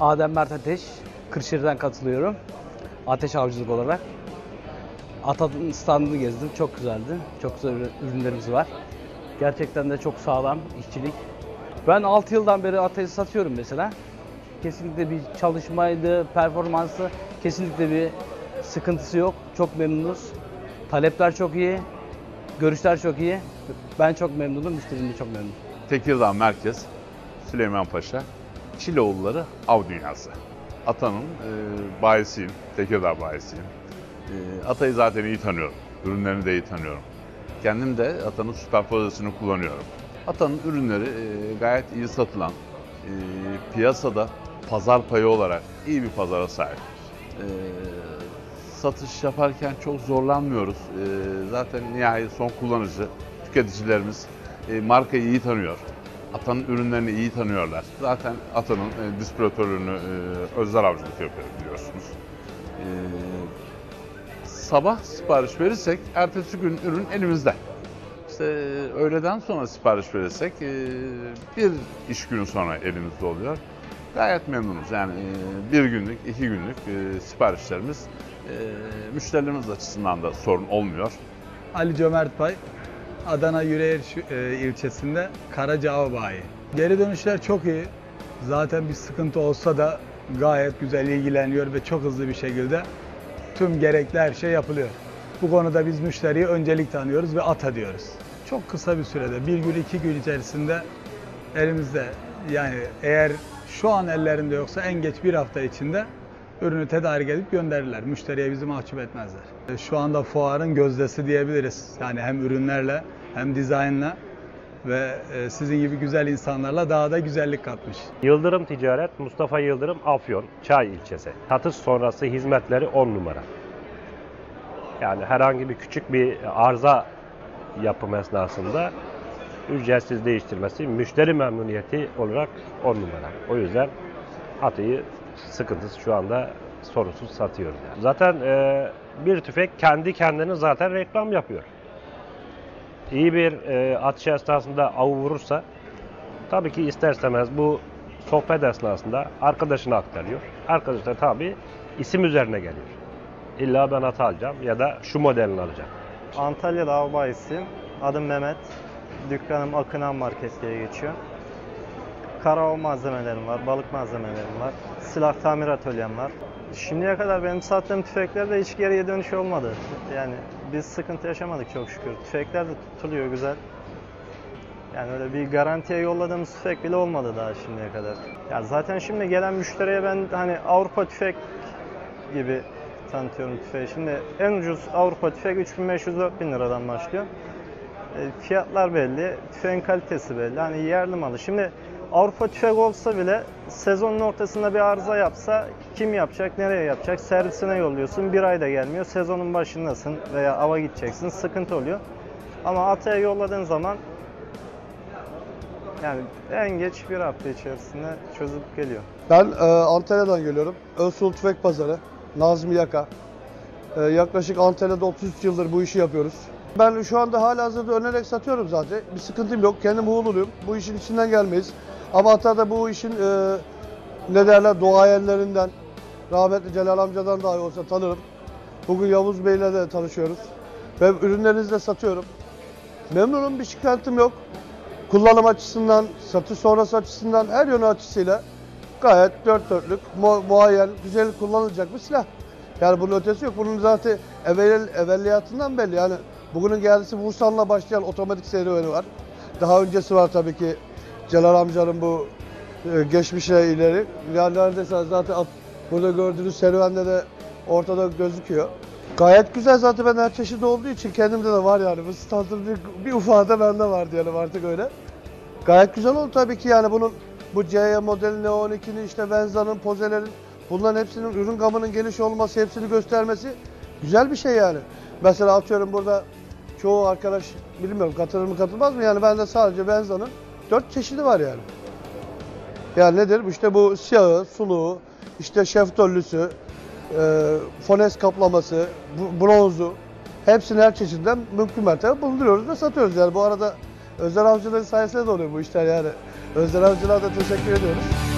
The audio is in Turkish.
Adem Mert Ateş, Kırşehir'den katılıyorum. Ateş avcılık olarak. Ata'nın standını gezdim, çok güzeldi. Çok güzel ürünlerimiz var. Gerçekten de çok sağlam işçilik. Ben 6 yıldan beri Ata'yı satıyorum mesela. Kesinlikle bir çalışmaydı, performansı kesinlikle bir sıkıntısı yok. Çok memnunuz. Talepler çok iyi, görüşler çok iyi. Ben çok memnunum, müşterim de çok memnun. Tekirdağ Merkez, Süleymanpaşa, Çiloğulları Av Dünyası. Atanın e, bayisiyim, Tekirdağ bayisiyim. E, Atayı zaten iyi tanıyorum, ürünlerini de iyi tanıyorum. Kendim de Atanın süperpozisini kullanıyorum. Atanın ürünleri e, gayet iyi satılan, e, piyasada pazar payı olarak iyi bir pazara sahip. E, satış yaparken çok zorlanmıyoruz. E, zaten nihai son kullanıcı, tüketicilerimiz e, markayı iyi tanıyor. Atanın ürünlerini iyi tanıyorlar. Zaten Atanın e, distribütörlüğünü e, Özler Avcılık yapıyor biliyorsunuz. E, sabah sipariş verirsek ertesi gün ürün elimizde. İşte öğleden sonra sipariş verirsek e, bir iş günü sonra elimizde oluyor. Gayet memnunuz. Yani e, bir günlük, iki günlük e, siparişlerimiz e, müşterilerimiz açısından da sorun olmuyor. Ali Cömert Pay, Adana Yüreğir e, ilçesinde Karacaava Bayi. Geri dönüşler çok iyi. Zaten bir sıkıntı olsa da gayet güzel ilgileniyor ve çok hızlı bir şekilde tüm gerekli her şey yapılıyor. Bu konuda biz müşteriye öncelik tanıyoruz ve ata diyoruz. Çok kısa bir sürede, bir gün iki gün içerisinde elimizde yani eğer şu an ellerinde yoksa en geç bir hafta içinde ürünü tedarik edip gönderirler. Müşteriye bizi mahcup etmezler. E, Şu anda fuarın gözdesi diyebiliriz. Yani hem ürünlerle hem dizaynla ve e, sizin gibi güzel insanlarla daha da güzellik katmış. Yıldırım Ticaret, Mustafa Yıldırım, Afyon, Çay ilçesi. Satış sonrası hizmetleri 10 numara. Yani herhangi bir küçük bir arıza yapım esnasında ücretsiz değiştirmesi, müşteri memnuniyeti olarak 10 numara. O yüzden atıyı sıkıntısı şu anda sorunsuz satıyoruz. Yani. Zaten e, bir tüfek kendi kendine zaten reklam yapıyor. İyi bir e, atış esnasında avı vurursa Tabii ki ister istemez bu sohbet esnasında arkadaşına aktarıyor. Arkadaş da tabii isim üzerine geliyor. İlla ben hata alacağım ya da şu modelini alacağım. Antalya'da av bayisiyim. Adım Mehmet. Dükkanım Akınan Market diye geçiyor. Karava malzemelerim var, balık malzemelerim var. Silah tamir atölyem var. Şimdiye kadar benim sattığım tüfeklerde hiç geriye dönüş olmadı. Yani biz sıkıntı yaşamadık çok şükür. Tüfekler de tutuluyor güzel. Yani öyle bir garantiye yolladığımız tüfek bile olmadı daha şimdiye kadar. Ya zaten şimdi gelen müşteriye ben hani Avrupa tüfek gibi tanıtıyorum tüfeği. Şimdi en ucuz Avrupa tüfek 3500-4000 liradan başlıyor. E, fiyatlar belli, tüfeğin kalitesi belli. Hani yerli malı. Şimdi Avrupa tüfek olsa bile sezonun ortasında bir arıza yapsa kim yapacak, nereye yapacak? Servisine yolluyorsun, bir ayda gelmiyor. Sezonun başındasın veya ava gideceksin, sıkıntı oluyor. Ama Atay'a yolladığın zaman yani en geç bir hafta içerisinde çözüp geliyor. Ben e, Antalya'dan geliyorum. Özsul Tüfek Pazarı, Nazmi Yaka. E, yaklaşık Antalya'da 33 yıldır bu işi yapıyoruz. Ben şu anda hala hazırda önerek satıyorum zaten. Bir sıkıntım yok. Kendim Uğurluyum. Bu işin içinden gelmeyiz. Ama hatta da bu işin e, ne derler duayenlerinden, rahmetli Celal amcadan dahi olsa tanırım. Bugün Yavuz Bey'le de tanışıyoruz. Ve ürünlerinizi de satıyorum. Memnunum, bir şikayetim yok. Kullanım açısından, satış sonrası açısından her yönü açısıyla gayet dört dörtlük, mu muayyen, güzel kullanılacak bir silah. Yani bunun ötesi yok. Bunun zaten evvel, evveliyatından belli. Yani bugünün geldiği Vursan'la başlayan otomatik serüveni var. Daha öncesi var tabii ki Celal amcanın bu e, geçmişe ileri. Yani zaten at- burada gördüğünüz serüvende de ortada gözüküyor. Gayet güzel zaten ben her çeşit olduğu için kendimde de var yani. Bu standın bir, bir ufağı da bende var diyelim artık öyle. Gayet güzel oldu tabii ki yani bunun bu CY modeli Neo12'nin işte Venza'nın, Poze'lerin bunların hepsinin ürün gamının geniş olması, hepsini göstermesi güzel bir şey yani. Mesela atıyorum burada çoğu arkadaş bilmiyorum katılır mı katılmaz mı yani bende sadece Venza'nın 4 çeşidi var yani. Yani nedir? İşte bu siyahı, suluğu, işte şeftollüsü, e, fones kaplaması, bronzu hepsini her çeşitten mümkün mertebe bulunduruyoruz ve satıyoruz yani. Bu arada özel avcıların sayesinde de oluyor bu işler yani. Özel avcılara da teşekkür ediyoruz.